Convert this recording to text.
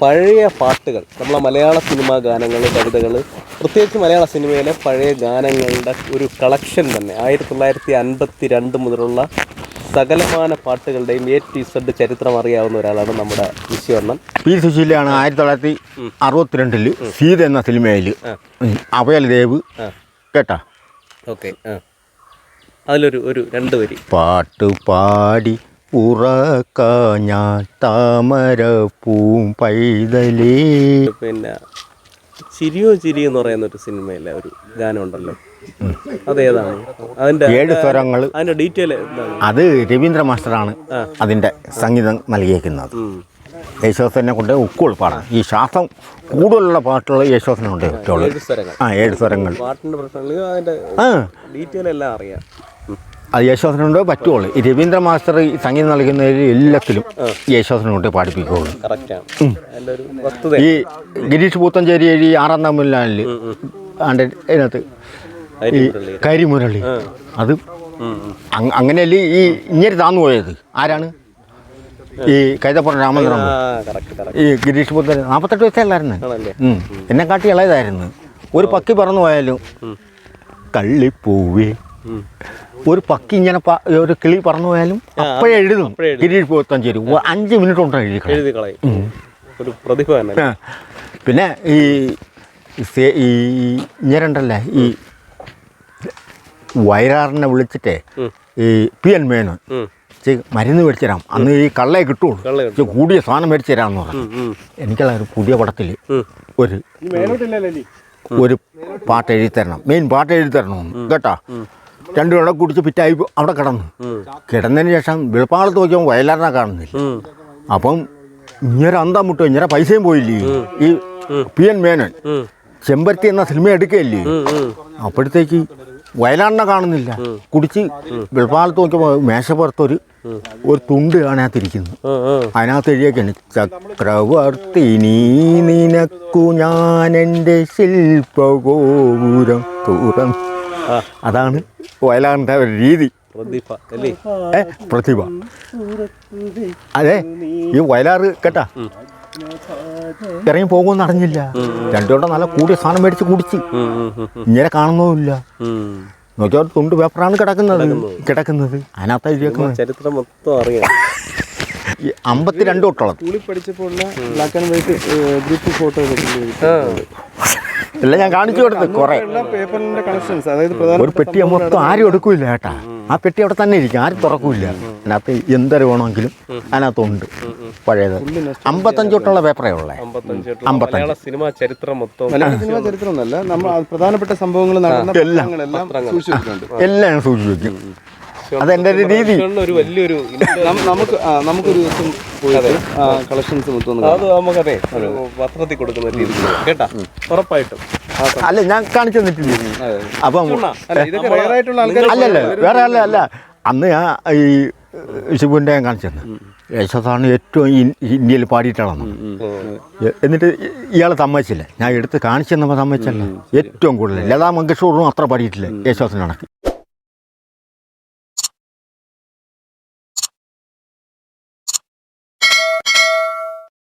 പഴയ പാട്ടുകൾ നമ്മളെ മലയാള സിനിമാ ഗാനങ്ങൾ കവിതകൾ പ്രത്യേകിച്ച് മലയാള സിനിമയിലെ പഴയ ഗാനങ്ങളുടെ ഒരു കളക്ഷൻ തന്നെ. ആയിരത്തി തൊള്ളായിരത്തി അൻപത്തി രണ്ട് മുതലുള്ള സകലമാന പാട്ടുകളുടെയും എ ടി സെഡ് ചരിത്രം അറിയാവുന്ന ഒരാളാണ് നമ്മുടെ വിശ്വണ്ണൻ പി സുശീലയാണ് ആയിരത്തി തൊള്ളായിരത്തി അറുപത്തിരണ്ടിൽ സീത എന്ന സിനിമയിൽ അഭയൽ ദേവ് ആ. കേട്ടാ? ഓക്കെ അതിലൊരു ഒരു രണ്ട് വരി. പാട്ട് പാടി ഉറക്ക ഞാൻ താമര പൂം പൈതലേ. പിന്നെ ചിരിയോ ചിരി എന്ന് പറയുന്ന ഒരു സിനിമയിലെ ഒരു ഗാനം ഉണ്ടല്ലോ അതേതാണ്? അതിന്റെ ഏഴ് സ്വരങ്ങൾ. അതിന്റെ ഡീറ്റെയിൽ എന്താണ്? അത് രവീന്ദ്ര മാസ്റ്ററാണ് അതിന്റെ സംഗീതം നൽകിയേക്കുന്നത്. യേശോസനെ കൊണ്ട് ഉക്കുൾ പാടാം ഈ ശ്വാസം കൂടുതലുള്ള പാട്ടുകൾ യേശോസനെ കൊണ്ട് ആ ഏഴ് സ്വരങ്ങൾ. പാട്ടിന്റെ പ്രശ്നങ്ങൾ അതിന്റെ ഡീറ്റെയിൽ എല്ലാം അറിയാം. അത് യേശോസനുണ്ട് പറ്റുള്ളൂ. ഈ രവീന്ദ്ര മാസ്റ്റർ ഈ സംഗീതം നൽകുന്നതിൽ എല്ലാത്തിലും പാടിപ്പിക്കുകയുള്ളൂ അതിന്റെ ഒരു ഈ ഗിരീഷ് പൂത്തഞ്ചേരി എഴുതി ആറാം തമ്മിലാണിൽ ആണ്ട് ഇതിനകത്ത് ഈ. കരിമുരളി. അത്. അങ്ങനെയല്ലേ ഈ ഇങ്ങനെ താന്നു പോയത്? ആരാണ്? ഈ കൈതപ്പുറം രാമചന്ദ്രൻ. ഈ ഗിരീഷ് പുത്തൻ നാൽപ്പത്തെട്ട് വയസ്സല്ലായിരുന്നു. എന്നെ കാട്ടി ഇളയതായിരുന്നു. ഒരു പക്കി പറന്നു പോയാലും കള്ളിപ്പൂവേ. ഒരു പക്കി ഇങ്ങനെ ഒരു കിളി പറന്നു പോയാലും അപ്പോഴേ എഴുതും. ഗിരീഷ് പുത്തഞ്ചേരി അഞ്ച് മിനിറ്റ് കൊണ്ടാണ് എഴുതി എഴുതി കളയും. ഒരു പ്രതിഭ തന്നെ പിന്നെ ഈ ഈ ഇങ്ങനെണ്ടല്ലേ ഈ വയറാറിനെ വിളിച്ചിട്ടേ ഈ പി എൻ മേനോൻ മരുന്ന് മേടിച്ചു തരാം അന്ന് ഈ കള്ളയെ കിട്ടുള്ളൂ കൂടിയ സാധനം മേടിച്ചു തരാമെന്ന് പറഞ്ഞു എനിക്കുള്ള ഒരു പുതിയ പടത്തിൽ ഒരു ഒരു പാട്ട് എഴുതി തരണം മെയിൻ പാട്ട് എഴുതി തരണമെന്ന് കേട്ടാ? രണ്ടു വെള്ളം കുടിച്ച് പിറ്റായി അവിടെ കിടന്നു. കിടന്നതിന് ശേഷം വെളുപ്പാളത്ത് നോക്കിയപ്പോൾ വയലാറിനെ കാണുന്നില്ല. അപ്പം ഇങ്ങനെ അന്തം മുട്ടോ ഇങ്ങനെ പൈസയും പോയില്ലേ? ഈ പി എൻ മേനോൻ ചെമ്പരത്തി എന്ന സിനിമ എടുക്കുകയല്ലേ. അപ്പോഴത്തേക്ക് വയലാറിനെ കാണുന്നില്ല. കുടിച്ച് വെളുപ്പാളത്ത് നോക്കിയപ്പോൾ മേശപ്പുറത്തൊരു ഒരു തുണ്ട് അതിനകത്തിരിക്കുന്നു. അതിനകത്ത് എഴുതിയൊക്കെയാണ് ചക്രവർത്തി നീ നിനക്കു ഞാൻ എന്റെ ശില്പഗോപുരം തുറം ആ. അതാണ് വയലാറിന്റെ ഒരു രീതി. പ്രതിഭ അല്ലേ? ഏ പ്രതിഭ. അതെ ഈ വയലാറ് കേട്ടാ? ഇറങ്ങി പോകുമെന്ന് അറിഞ്ഞില്ല. രണ്ടുകൊണ്ട് നല്ല കൂടിയ സാധനം മേടിച്ച് കുടിച്ച്. ഇങ്ങനെ കാണുന്നില്ല നോക്കിയാൽ തുണ്ട് പേപ്പറാണ് കിടക്കുന്നത്. കിടക്കുന്നത്. അതിനകത്ത് ചരിത്രം മൊത്തം അറിയാം. അമ്പത്തിരണ്ട് തൊട്ടുള്ളത് സ്കൂളിൽ പഠിച്ചപ്പോൾ black and white group photo എല്ലാം ഞാൻ കാണിച്ചു കൊടുത്ത് കുറെ. പേപ്പറിന്റെ കളക്ഷൻസ് അതായത് ഒരു പെട്ടി മൊത്തം ആരും എടുക്കൂല ഏട്ടാ. ആ പെട്ടി അവിടെ തന്നെ ഇരിക്കും ആരും തുറക്കൂല അതിനകത്ത് എന്തൊരു വേണമെങ്കിലും അതിനകത്തുണ്ട്. പഴയത്. അമ്പത്തഞ്ച് തൊട്ടുള്ള പേപ്പറേ ഉള്ളേ. അമ്പത്തഞ്ച് സിനിമാ ചരിത്രം മൊത്തം. സിനിമാ നമ്മൾ പ്രധാനപ്പെട്ട സംഭവങ്ങൾ എല്ലാം. എല്ലാം സൂക്ഷിച്ചു വെക്കും. അതെന്റെ ഒരു രീതി. ഒരു വലിയൊരു നമുക്ക് നമുക്കൊരു ദിവസം പോയിട്ട് കളക്ഷൻസ് മൊത്തം അത് നമുക്കതെ പത്രത്തിൽ കൊടുക്കുന്ന രീതി കേട്ടാ? ഉറപ്പായിട്ടും. അല്ല ഞാൻ കാണിച്ചു തന്നിട്ടില്ല. അപ്പം അല്ല ഇതൊക്കെ റയർ ആയിട്ടുള്ള ആൾക്കാർ അല്ലല്ല വേറെ അല്ല അല്ല. അന്ന് ഞാൻ ഈ ശിവന്റെ ഞാൻ കാണിച്ചു തന്നെ. ഏറ്റവും ഇന്ത്യയിൽ പാടിയിട്ടാണെന്ന് എന്നിട്ട് ഇയാൾ സമ്മതിച്ചില്ല. ഞാൻ എടുത്ത് കാണിച്ചു തന്നപ്പോൾ സമ്മതിച്ചല്ല. ഏറ്റവും കൂടുതൽ. ലതാ മങ്കേഷ്വറും അത്ര പാടിയിട്ടില്ല യേശോദാസ് കണക്ക്.